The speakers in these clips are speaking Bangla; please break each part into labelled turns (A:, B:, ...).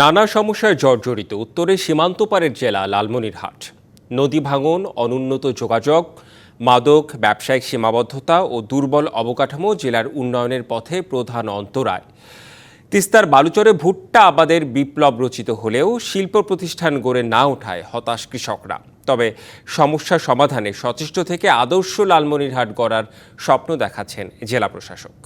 A: নানা সমস্যায় জর্জরিত উত্তরে সীমান্ত পারের জেলা লালমনিরহাট। নদী ভাঙন, অনুন্নত যোগাযোগ, মাদক, ব্যবসায়িক সীমাবদ্ধতা ও দুর্বল অবকাঠামো জেলার উন্নয়নের পথে প্রধান অন্তরায়। তিস্তার বালুচরে ভুট্টা আবাদের বিপ্লব রচিত হলেও শিল্প প্রতিষ্ঠান গড়ে না ওঠায় হতাশ কৃষকরা। তবে সমস্যা সমাধানে সচেষ্ট থেকে আদর্শ লালমনিরহাট গড়ার স্বপ্ন দেখাচ্ছেন জেলা প্রশাসক।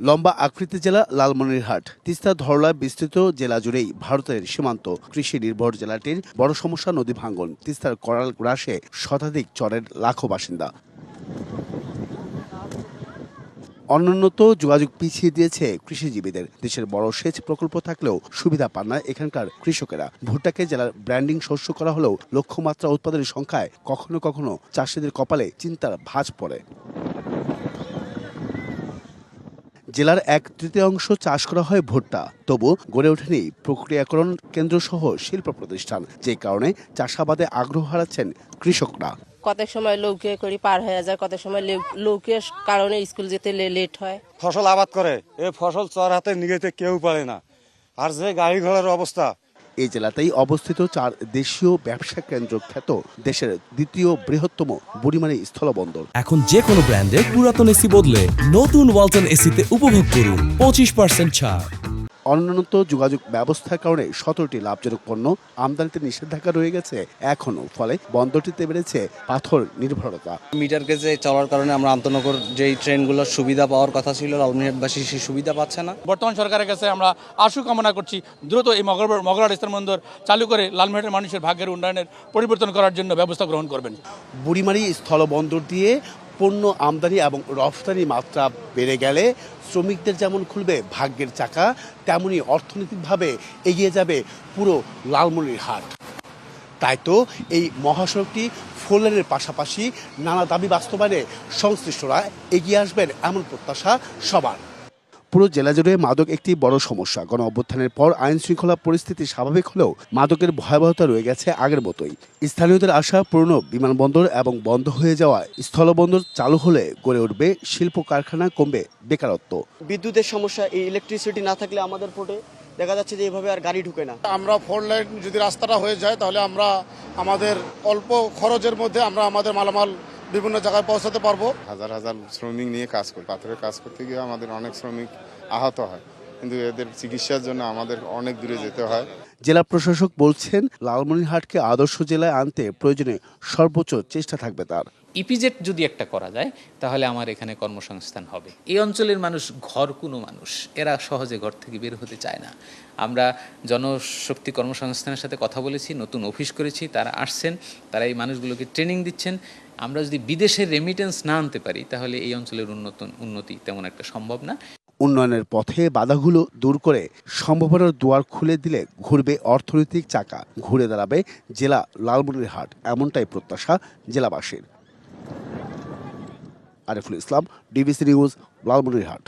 B: লম্বা আকৃতি জেলা লালমনিরহাট। তিস্তা, ধরলা বিস্তৃত জেলা জুড়েই ভারতের সীমান্ত কৃষি নির্ভর জেলাটির বড় সমস্যা নদী ভাঙ্গন। তিস্তার করাল গ্রাসে শতাধিক চরের লাখো বাসিন্দা। অনুন্নত যোগাযোগ পিছিয়ে দিয়েছে কৃষিজীবীদের। দেশের বড় সেচ প্রকল্প থাকলেও সুবিধা পান না এখানকার কৃষকেরা। ভুট্টাকে জেলার ব্র্যান্ডিং শস্য করা হলেও লক্ষ্যমাত্রা উৎপাদনের সংখ্যায় কখনো কখনো চাষিদের কপালে চিন্তার ভাঁজ পড়ে। জেলার এক তৃতীয়াংশ চাষ করা হয় ভুট্টা। তবু গড়ে ওঠেনি প্রক্রিয়াকরণ কেন্দ্র সহ শিল্প প্রতিষ্ঠান যে কারণে চাষাবাদে আগ্রহ হারাচ্ছেন কৃষকরা।
C: কত সময় লৌকে করি পার হয়ে যায় কত সময় লৌকে লৌকের কারণে স্কুল যেতে লেট হয়।
D: ফসল আবাদ করে এই ফসল চর হাতে নিয়ে যেতে কেউ পারে না। আর যে গাড়ি ঘোড়ার অবস্থা
B: এই জেলাতেই অবস্থিত চার দেশীয় ব্যবসা কেন্দ্র খ্যাত দেশের দ্বিতীয় বৃহত্তম বুড়িমারি স্থলবন্দর।
E: এখন যে কোনো ব্র্যান্ডের পুরাতন এসি বদলে নতুন ওয়ালটন এসিতে উপভোগ করুন পঁচিশ পার্সেন্ট ছাড়।
B: অনুন্নত যোগাযোগ ব্যবস্থার কারণে সতেরোটি লাভজনক পণ্য আমদানিতে নিষেধাজ্ঞা রয়ে গেছে এখনও ফলে বন্দরটিতে বেড়েছে পাথর নির্ভরতা।
F: মিটার গেজে চলার কারণে আমরা আন্তনগর যেই ট্রেনগুলোর সুবিধা পাওয়ার কথা ছিল লালমিহাটবাসী সেই সুবিধা পাচ্ছে না।
G: বর্তমান সরকারের কাছে আমরা আশু কামনা করছি দ্রুত এই মগর মগরাট ইসলাম বন্দর চালু করে লালমেটের মানুষের ভাগ্যের উন্নয়নের পরিবর্তন করার জন্য ব্যবস্থা গ্রহণ করবেন।
B: বুড়িমারি স্থলবন্দর দিয়ে পণ্য আমদানি এবং রফতানি মাত্রা বেড়ে গেলে শ্রমিকদের যেমন খুলবে ভাগ্যের চাকা, তেমনি অর্থনৈতিকভাবে এগিয়ে যাবে পুরো লালমনির হাট। তাই তো এই মহাসড়কটি ফোরলেনের পাশাপাশি নানা দাবি বাস্তবায়নে সংশ্লিষ্টরা এগিয়ে আসবেন এমন প্রত্যাশা সবার। পুরো জেলা জুড়ে মাদক একটি বড় সমস্যা। গণ অভ্যুত্থানের পর আইন শৃঙ্খলা পরিস্থিতি স্বাভাবিক হলেও মাদকের ভয়াবহতা রয়ে গেছে আগের মতোই। স্থানীয়দের আশা পুরনো বিমানবন্দর এবং বন্ধ হয়ে যাওয়া স্থলবন্দর চালু হলে গড়ে উঠবে শিল্প কারখানা কমবে বেকারত্ব।
H: বিদ্যুতের সমস্যা এই ইলেকট্রিসিটি না থাকলে আমাদের পোর্টে দেখা যাচ্ছে যে এভাবে আর গাড়ি ঢুকে না।
I: আমরা ফোর লাইন যদি রাস্তাটা হয়ে যায় তাহলে আমরা আমাদের অল্প খরচের মধ্যে আমরা আমাদের মালামাল বিভিন্ন জায়গায় পৌঁছাতে পারব।
J: হাজার হাজার শ্রমিক নিয়ে কাজ করি। পাথরের কাজ করতে গিয়ে আমাদের অনেক শ্রমিক আহত হয়। কিন্তু এদের চিকিৎসার জন্য আমাদের অনেক দূরে যেতে হয়।
B: জেলা প্রশাসক বলছেন লালমনিরহাটকে আদর্শ জেলায় আনতে প্রয়োজনে সর্বোচ্চ চেষ্টা থাকবে তার।
K: ইপিজেট যদি একটা করা যায়, তাহলে আমার এখানে কর্মসংস্থান হবে। এই অঞ্চলের মানুষ ঘর কোনো মানুষ, এরা সহজে ঘর থেকে বের হতে চায় না। আমরা জনশক্তি কর্মসংস্থানের সাথে কথা বলেছি, নতুন অফিস করেছি, তারা আসছেন, তারা এই মানুষগুলোকে ট্রেনিং দিচ্ছেন। আমরা যদি বিদেশের রেমিটেন্স না আনতে পারি, তাহলে এই অঞ্চলের উন্নত, উন্নতি তেমন একটা সম্ভব না।
B: উন্নয়নের পথে বাধাগুলো দূর করে সম্ভাবনার দুয়ার খুলে দিলে ঘুরবে অর্থনৈতিক চাকা। ঘুরে দাঁড়াবে জেলা লালমনিরহাট, এমনটাই প্রত্যাশা জেলাবাসীর। Ariful Islam DBC news Lalmonirhat.